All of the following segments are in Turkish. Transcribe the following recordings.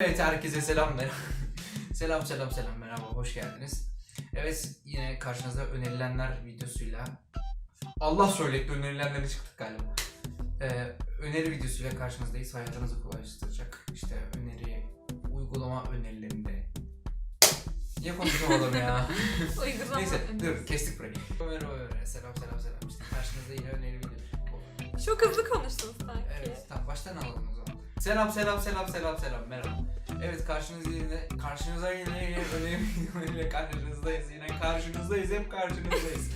Evet herkese selam merhaba. selam selam selam merhaba hoş geldiniz. Evet yine karşınızda önerilenler videosuyla Allah söyletti önerilenlere çıktık galiba. Ee, öneri videosuyla karşınızdayız. Hayatınızı kolaylaştıracak. İşte öneri, uygulama önerilerinde. Niye konuşamadım ya? Uygulama Neyse dur kestik burayı. Merhaba merhaba selam selam selam. İşte karşınızda yine öneri video. Çok hızlı konuştun sanki. Evet tamam baştan alalım. Selam selam selam selam selam merhaba. Evet karşınızda yine karşınıza yine yine önemli karşınızdayız. Yine karşınızdayız hep karşınızdayız.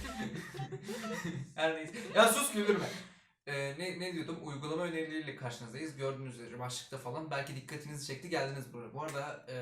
Her neyse. Ya sus güldürme. Ee, ne, ne diyordum? Uygulama önerileriyle karşınızdayız. Gördüğünüz üzere başlıkta falan. Belki dikkatinizi çekti geldiniz buraya. Bu arada e,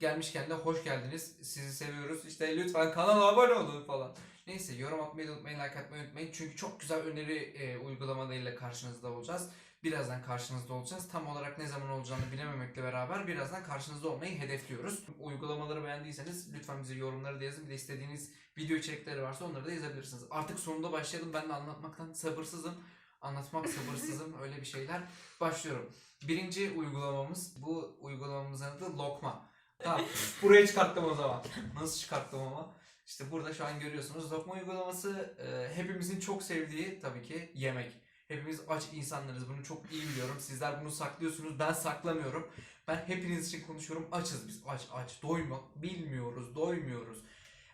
gelmişken de hoş geldiniz. Sizi seviyoruz. İşte lütfen kanala abone olun falan. Neyse yorum atmayı unutmayın, like atmayı unutmayın. Çünkü çok güzel öneri e, uygulamalarıyla karşınızda olacağız. Birazdan karşınızda olacağız. Tam olarak ne zaman olacağını bilememekle beraber birazdan karşınızda olmayı hedefliyoruz. Uygulamaları beğendiyseniz lütfen bize yorumları da yazın. Bir de istediğiniz video içerikleri varsa onları da yazabilirsiniz. Artık sonunda başlayalım. Ben de anlatmaktan sabırsızım. Anlatmak sabırsızım. Öyle bir şeyler. Başlıyorum. Birinci uygulamamız. Bu uygulamamızın adı Lokma. Tamam. Buraya çıkarttım o zaman. Nasıl çıkarttım ama? İşte burada şu an görüyorsunuz. Lokma uygulaması e, hepimizin çok sevdiği tabii ki yemek. Hepimiz aç insanlarız. Bunu çok iyi biliyorum. Sizler bunu saklıyorsunuz. Ben saklamıyorum. Ben hepiniz için konuşuyorum. Açız biz. Aç aç. Doymak bilmiyoruz. Doymuyoruz.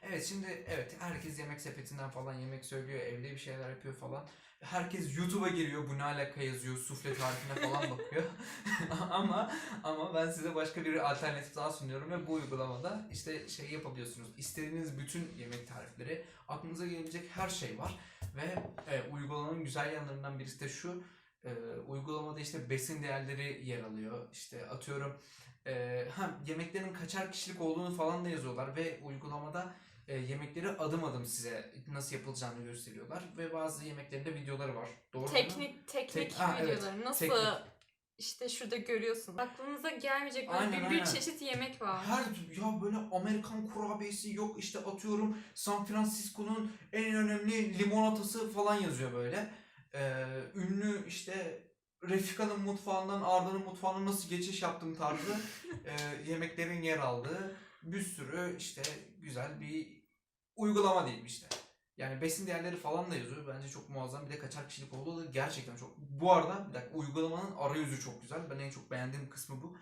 Evet şimdi evet herkes yemek sepetinden falan yemek söylüyor. Evde bir şeyler yapıyor falan. Herkes YouTube'a giriyor. Bu ne alaka yazıyor. Sufle tarifine falan bakıyor. ama ama ben size başka bir alternatif daha sunuyorum ve bu uygulamada işte şey yapabiliyorsunuz. İstediğiniz bütün yemek tarifleri, aklınıza gelebilecek her şey var. Ve e, uygulamanın güzel yanlarından birisi de şu. e, uygulamada işte besin değerleri yer alıyor. İşte atıyorum e, ha, yemeklerin kaçar kişilik olduğunu falan da yazıyorlar ve uygulamada e, yemekleri adım adım size nasıl yapılacağını gösteriyorlar ve bazı yemeklerin de videoları var. Doğru değil mi? Teknik teknik Tek- Ha, evet. videoları. Nasıl Teknik. İşte şurada görüyorsun. Aklınıza gelmeyecek böyle Aynen, bir, bir aynen. çeşit yemek var. Her ya böyle Amerikan kurabiyesi yok işte atıyorum San Francisco'nun en önemli limonatası falan yazıyor böyle. Ee, ünlü işte Refika'nın mutfağından Arda'nın mutfağına nasıl geçiş yaptım tarzı e, yemeklerin yer aldığı bir sürü işte güzel bir uygulama diyeyim işte. Yani besin değerleri falan da yazıyor. Bence çok muazzam. Bir de kaçar kişilik olduğu da gerçekten çok. Bu arada bir dakika uygulamanın arayüzü çok güzel. Ben en çok beğendiğim kısmı bu.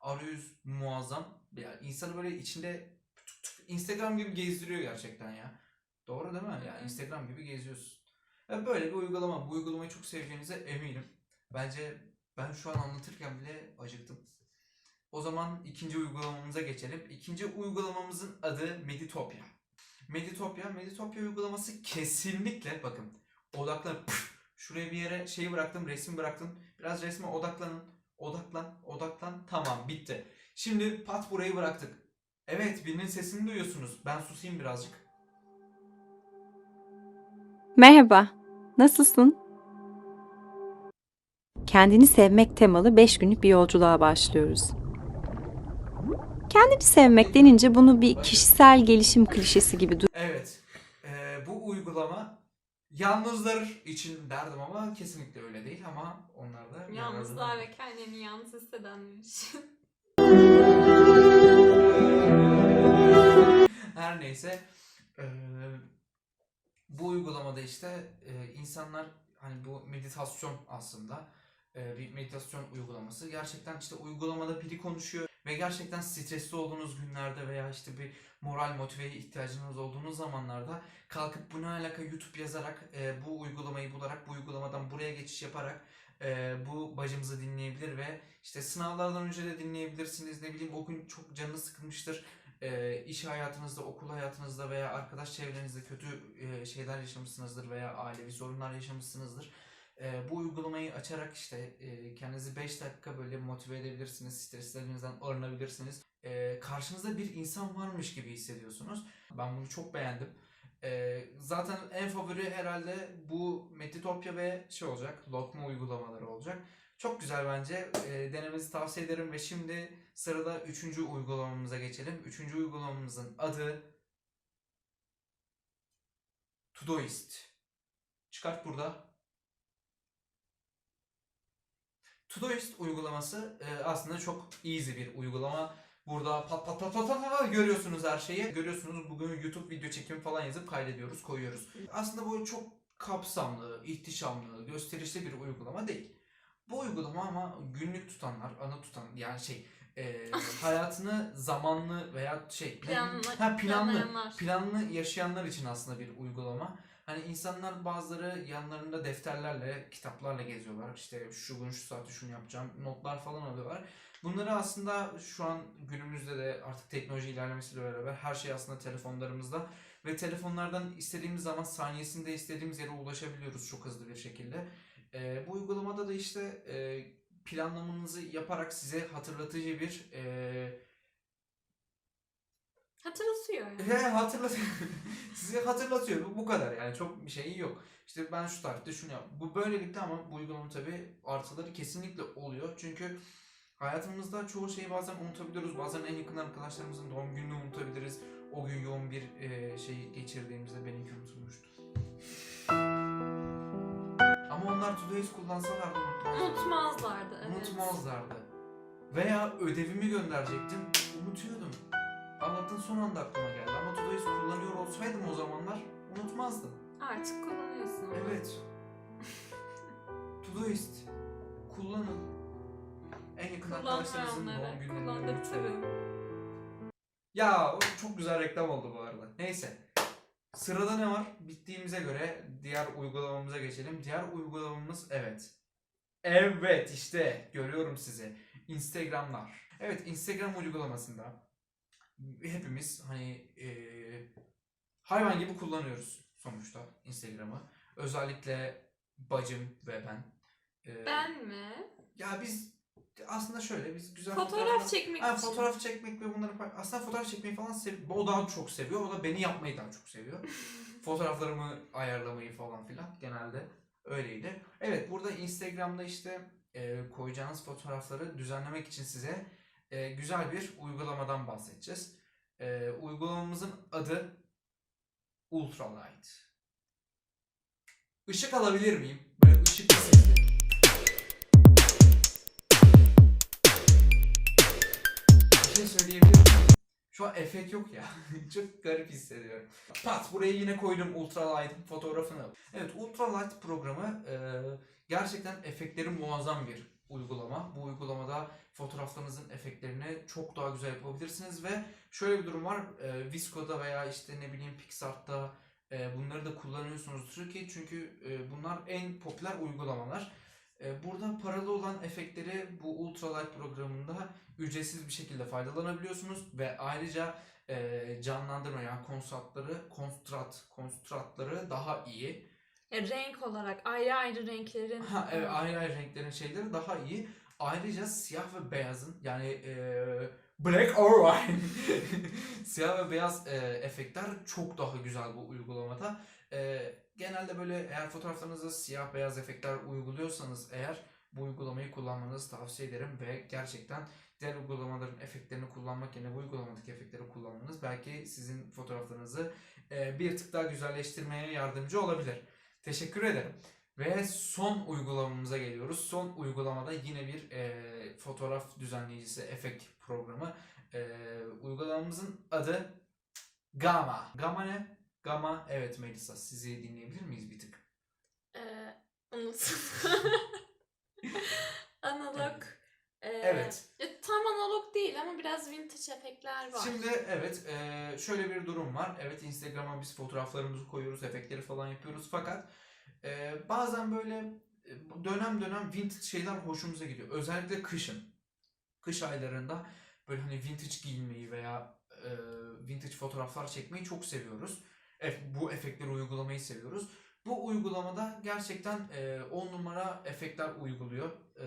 Arayüz muazzam. Yani insanı böyle içinde tık tık Instagram gibi gezdiriyor gerçekten ya. Doğru değil mi? Yani Instagram gibi geziyorsun. Ya böyle bir uygulama. Bu uygulamayı çok seveceğinize eminim. Bence ben şu an anlatırken bile acıktım. O zaman ikinci uygulamamıza geçelim. İkinci uygulamamızın adı Meditopia. Meditopia, Meditopia uygulaması kesinlikle bakın odaklan. Püf, şuraya bir yere şeyi bıraktım, resmi bıraktım. Biraz resme odaklanın. Odaklan, odaklan. Tamam, bitti. Şimdi pat burayı bıraktık. Evet, birinin sesini duyuyorsunuz. Ben susayım birazcık. Merhaba, nasılsın? Kendini sevmek temalı 5 günlük bir yolculuğa başlıyoruz. Kendini sevmek denince bunu bir kişisel gelişim klişesi gibi Evet, eee, bu uygulama yalnızlar için derdim ama kesinlikle öyle değil ama onlar da Yalnızlar ve kendini yalnız hissedenler için. Her neyse eee, bu uygulamada işte eee, insanlar hani bu meditasyon aslında bir meditasyon uygulaması. Gerçekten işte uygulamada biri konuşuyor ve gerçekten stresli olduğunuz günlerde veya işte bir moral motiveye ihtiyacınız olduğunuz zamanlarda kalkıp bu ne alaka YouTube yazarak eee, bu uygulamayı bularak bu uygulamadan buraya geçiş yaparak eee, bu bacımızı dinleyebilir ve işte sınavlardan önce de dinleyebilirsiniz. Ne bileyim o gün çok canınız sıkılmıştır e, iş hayatınızda, okul hayatınızda veya arkadaş çevrenizde kötü e, şeyler yaşamışsınızdır veya ailevi sorunlar yaşamışsınızdır. E, bu uygulamayı açarak işte e, kendinizi 5 dakika böyle motive edebilirsiniz, streslerinizden arınabilirsiniz. E, karşınızda bir insan varmış gibi hissediyorsunuz. Ben bunu çok beğendim. E, zaten en favori herhalde bu Meditopia ve şey olacak, Lokma uygulamaları olacak. Çok güzel bence. E, denemenizi tavsiye ederim ve şimdi sırada üçüncü uygulamamıza geçelim. Üçüncü uygulamamızın adı Todoist. Çıkart burada. Todoist uygulaması e, aslında çok easy bir uygulama. Burada pat pat pat pat pat pat görüyorsunuz her şeyi. Görüyorsunuz bugün YouTube video çekimi falan yazıp kaydediyoruz, koyuyoruz. Aslında bu çok kapsamlı, ihtişamlı, gösterişli bir uygulama değil. Bu uygulama ama günlük tutanlar, ana tutan yani şey e, hayatını zamanlı veya şey Planla- ha, planlı planlı yaşayanlar için aslında bir uygulama. Hani insanlar bazıları yanlarında defterlerle, kitaplarla geziyorlar. İşte şu gün şu saatte şunu yapacağım, notlar falan alıyorlar. Bunları aslında şu an günümüzde de artık teknoloji ilerlemesiyle beraber her şey aslında telefonlarımızda. Ve telefonlardan istediğimiz zaman saniyesinde istediğimiz yere ulaşabiliyoruz çok hızlı bir şekilde. Ee, bu uygulamada da işte e, planlamanızı yaparak size hatırlatıcı bir e, Hatırlatıyor yani. He hatırlat size hatırlatıyor. Bu, bu kadar yani çok bir şeyi yok. İşte ben şu tarihte şunu yap. Bu böylelikle ama bu uygulamanın tabii artıları kesinlikle oluyor. Çünkü hayatımızda çoğu şeyi bazen unutabiliyoruz. Bazen en yakın arkadaşlarımızın doğum gününü unutabiliriz. O gün yoğun bir e, şey geçirdiğimizde benimki unutulmuştu. Ama onlar Todoist kullansalardı unutmazlardı. Unutmazlardı. Evet. Unutmazlardı. Veya ödevimi gönderecektim, unutuyordum. Allah'tan son anda aklıma geldi ama Todoist kullanıyor olsaydım o zamanlar unutmazdım. Artık kullanıyorsun ama. Evet. Todoist kullanın. En yakın arkadaşlarınızın doğum unutmayın. kullandırtırım. Ya o çok güzel reklam oldu bu arada. Neyse. Sırada ne var? Bittiğimize göre diğer uygulamamıza geçelim. Diğer uygulamamız evet. Evet işte görüyorum sizi. Instagramlar. Evet Instagram uygulamasında hepimiz hani eee, hayvan gibi kullanıyoruz sonuçta Instagram'ı. Özellikle bacım ve ben. Eee, Ben mi? Ya biz aslında şöyle biz güzel Fotoğraf çekmek Ha, için. fotoğraf çekmek ve bunları pay- aslında fotoğraf çekmeyi falan sev o daha çok seviyor. O da beni yapmayı daha çok seviyor. Fotoğraflarımı ayarlamayı falan filan genelde öyleydi. Evet burada Instagram'da işte e, koyacağınız fotoğrafları düzenlemek için size e, güzel bir uygulamadan bahsedeceğiz. E, uygulamamızın adı Ultralight. Işık alabilir miyim? Böyle ışık sesli. Bir şey söyleyebilir miyim? Şu an efekt yok ya. Çok garip hissediyorum. Pat buraya yine koydum Ultralight fotoğrafını. Evet Ultralight programı e, gerçekten efektleri muazzam bir uygulama. Bu uygulamada fotoğraflarınızın efektlerini çok daha güzel yapabilirsiniz ve şöyle bir durum var. E, Visco'da veya işte ne bileyim Pixart'ta e, bunları da kullanıyorsunuzdur ki çünkü e, bunlar en popüler uygulamalar. E, burada paralı olan efektleri bu Ultralight programında ücretsiz bir şekilde faydalanabiliyorsunuz ve ayrıca e, canlandırma yani konstratları, konstrat, konstratları daha iyi. Ya renk olarak ayrı ayrı renklerin. Ha evet ayrı ayrı renklerin şeyleri daha iyi. Ayrıca siyah ve beyazın yani e, black or white siyah ve beyaz e, efektler çok daha güzel bu uygulamada. E, genelde böyle eğer fotoğraflarınızda siyah beyaz efektler uyguluyorsanız eğer bu uygulamayı kullanmanızı tavsiye ederim ve gerçekten diğer uygulamaların efektlerini kullanmak yerine bu uygulamadaki efektleri kullanmanız belki sizin fotoğraflarınızı e, bir tık daha güzelleştirmeye yardımcı olabilir. Teşekkür ederim. Ve son uygulamamıza geliyoruz. Son uygulamada yine bir e, fotoğraf düzenleyicisi efekt programı. E, uygulamamızın adı Gamma. Gamma ne? Gamma evet Melisa sizi dinleyebilir miyiz bir tık? Ee, unuttum. analog. Ee, Evet. Tam analog değil ama biraz vintage efektler var. Şimdi evet e, şöyle bir durum var. Evet Instagram'a biz fotoğraflarımızı koyuyoruz, efektleri falan yapıyoruz. Fakat e, bazen böyle e, dönem dönem vintage şeyler hoşumuza gidiyor. Özellikle kışın. Kış aylarında böyle hani vintage giyinmeyi veya e, vintage fotoğraflar çekmeyi çok seviyoruz. Evet, bu efektleri uygulamayı seviyoruz. Bu uygulamada gerçekten 10 numara efektler uyguluyor. E,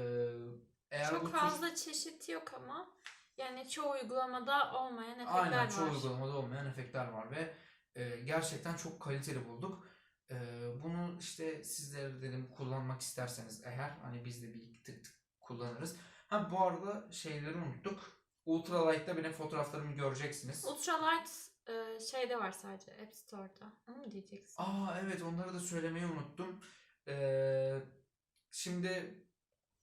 eğer bu Çok tür- fazla çeşit yok ama yani çoğu uygulamada olmayan efektler Aynen var. çoğu uygulamada olmayan efektler var ve e, gerçekten çok kaliteli bulduk. E, bunu işte sizlere dedim kullanmak isterseniz eğer hani biz de bir tık tık kullanırız. Ha bu arada şeyleri unuttuk. Ultralight'ta benim fotoğraflarımı göreceksiniz. Ultralight e, şeyde var sadece App Store'da. Onu mu diyeceksin? Aa evet onları da söylemeyi unuttum. E, şimdi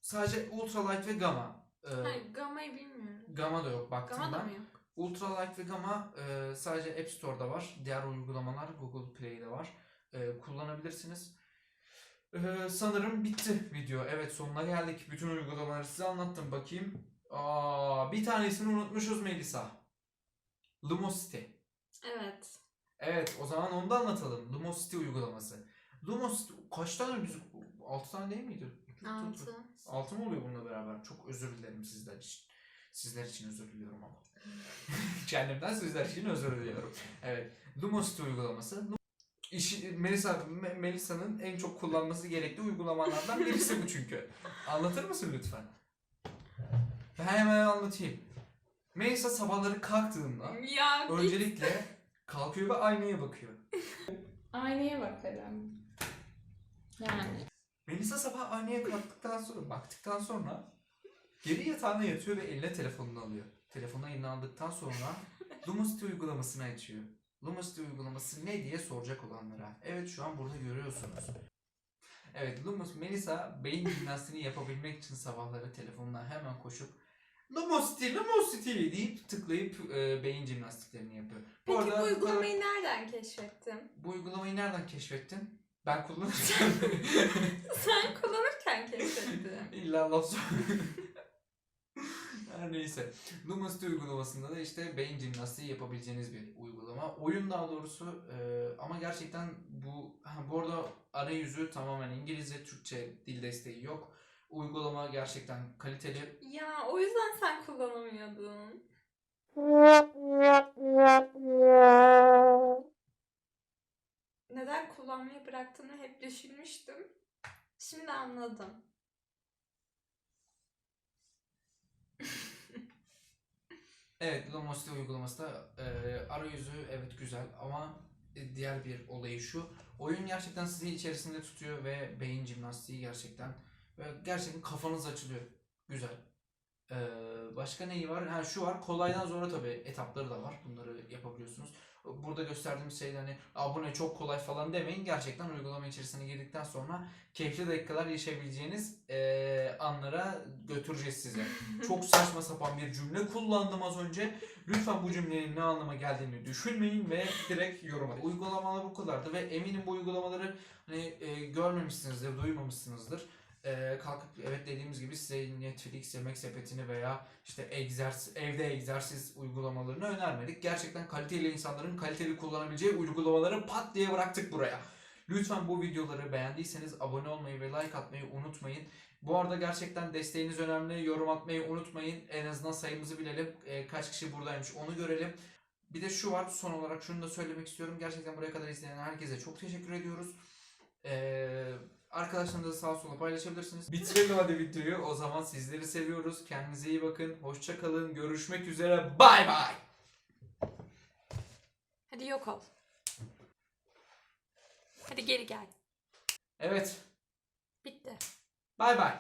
Sadece ultralight ve gamma. Ee, Hayır, Gamma'yı bilmiyorum. gamma da yok baktım Gamma da ben. mı yok? Ultralight ve Gamma e, sadece App Store'da var. Diğer uygulamalar Google Play'de var. E, kullanabilirsiniz. E, sanırım bitti video. Evet sonuna geldik. Bütün uygulamaları size anlattım. Bakayım. Aa, bir tanesini unutmuşuz Melisa. Lumosity. Evet. Evet o zaman onu da anlatalım. Lumosity uygulaması. Lumosity kaç tane biz 6 tane değil miydi? Altı. 6 mı oluyor bununla beraber? Çok özür dilerim sizler için. Sizler için özür diliyorum ama. Kendimden sizler için özür diliyorum. Evet. Lumosity uygulaması. İşi, Melisa, Me- Melisa'nın en çok kullanması gerektiği uygulamalardan birisi bu çünkü. Anlatır mısın lütfen? Ben hemen anlatayım. Melisa sabahları kalktığında Ya git. öncelikle kalkıyor ve aynaya bakıyor. Aynaya bakarım. Yani. Melisa sabah aynaya kalktıktan sonra, baktıktan sonra geri yatağına yatıyor ve eline telefonunu alıyor. Telefonu eline aldıktan sonra Lumosity uygulamasını açıyor. Lumosity uygulaması ne diye soracak olanlara. Evet şu an burada görüyorsunuz. Evet Lumos Melisa beyin jimnastiğini yapabilmek için sabahları telefonuna hemen koşup Lumosity, Lumosity deyip tıklayıp e, beyin jimnastiklerini yapıyor. Peki arada bu uygulamayı nereden keşfettin? bu uygulamayı nereden keşfettin? Ben kullanırken Sen kullanırken keşfettin. İlla laf sor- Her neyse. Lumosity uygulamasında da işte beyin jimnastiği yapabileceğiniz bir uygulama. Oyun daha doğrusu e, ama gerçekten bu ha, bu arada arayüzü tamamen İngilizce, Türkçe dil desteği yok. Uygulama gerçekten kaliteli. ya o yüzden sen kullanamıyordun. bıraktığını hep düşünmüştüm. Şimdi anladım. Evet, Lumosity uygulaması da e, arayüzü evet güzel ama e, diğer bir olayı şu. Oyun gerçekten sizi içerisinde tutuyor ve beyin jimnastiği gerçekten ve gerçekten kafanız açılıyor. Güzel. Ee, başka neyi var? Ha şu var. Kolaydan zora tabii etapları da var. Bunları yapabiliyorsunuz. Burada gösterdiğimiz şey hani "Aa, bu ne çok kolay falan demeyin. Gerçekten uygulama içerisine girdikten sonra keyifli dakikalar yaşayabileceğiniz eee, anlara götüreceğiz sizi. Çok saçma sapan bir cümle kullandım az önce. Lütfen bu cümlenin ne anlama geldiğini düşünmeyin ve direkt yorum atın. Uygulamalar bu kadardı ve eminim bu uygulamaları hani e, görmemişsinizdir, duymamışsınızdır. E, kalkıp evet dediğimiz gibi size Netflix, yemek sepetini veya işte egzersiz, evde egzersiz uygulamalarını önermedik. Gerçekten kaliteli insanların kaliteli kullanabileceği uygulamaları pat diye bıraktık buraya. Lütfen bu videoları beğendiyseniz abone olmayı ve like atmayı unutmayın. Bu arada gerçekten desteğiniz önemli. Yorum atmayı unutmayın. En azından sayımızı bilelim. Ee, kaç kişi buradaymış onu görelim. Bir de şu var son olarak şunu da söylemek istiyorum. Gerçekten buraya kadar izleyen herkese çok teşekkür ediyoruz. Ee, arkadaşlarınızla sağa sola paylaşabilirsiniz. Bitirelim hadi videoyu. O zaman sizleri seviyoruz. Kendinize iyi bakın. Hoşça kalın. Görüşmek üzere. Bay bay. Hadi yok ol. Hadi geri gel. Evet. Bitti. Bay bay.